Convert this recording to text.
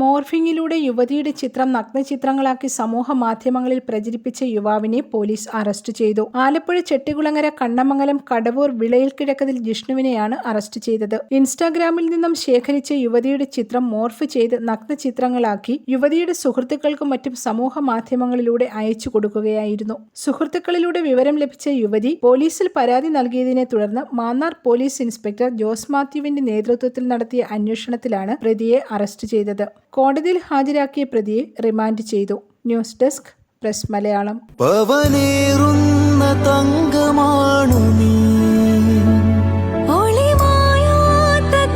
മോർഫിംഗിലൂടെ യുവതിയുടെ ചിത്രം നഗ്നചിത്രങ്ങളാക്കി സമൂഹ മാധ്യമങ്ങളിൽ പ്രചരിപ്പിച്ച യുവാവിനെ പോലീസ് അറസ്റ്റ് ചെയ്തു. ആലപ്പുഴ ചെട്ടികുളങ്ങര കണ്ണമംഗലം കടവൂർ വിളയിൽ കിഴക്കതിൽ ജിഷ്ണുവിനെയാണ് അറസ്റ്റ് ചെയ്തത്. ഇൻസ്റ്റാഗ്രാമിൽ നിന്നും ശേഖരിച്ച യുവതിയുടെ ചിത്രം മോർഫ് ചെയ്ത് നഗ്നചിത്രങ്ങളാക്കി യുവതിയുടെ സുഹൃത്തുക്കൾക്കും മറ്റും സമൂഹ മാധ്യമങ്ങളിലൂടെ അയച്ചു കൊടുക്കുകയായിരുന്നു. സുഹൃത്തുക്കളിലൂടെ വിവരം ലഭിച്ച യുവതി പോലീസിൽ പരാതി നൽകിയതിനെ തുടർന്ന് മാന്നാർ പോലീസ് ഇൻസ്പെക്ടർ ജോസ് മാത്യുവിന്റെ നേതൃത്വത്തിൽ നടത്തിയ അന്വേഷണത്തിലാണ് പ്രതിയെ അറസ്റ്റ് ചെയ്തത്. കോടതിയിൽ ഹാജരാക്കിയ പ്രതിയെ റിമാൻഡ് ചെയ്തു. News desk press Malayalam. രാജകുമാരി തങ്കമാണു നീ. ഒളിമായാത്ത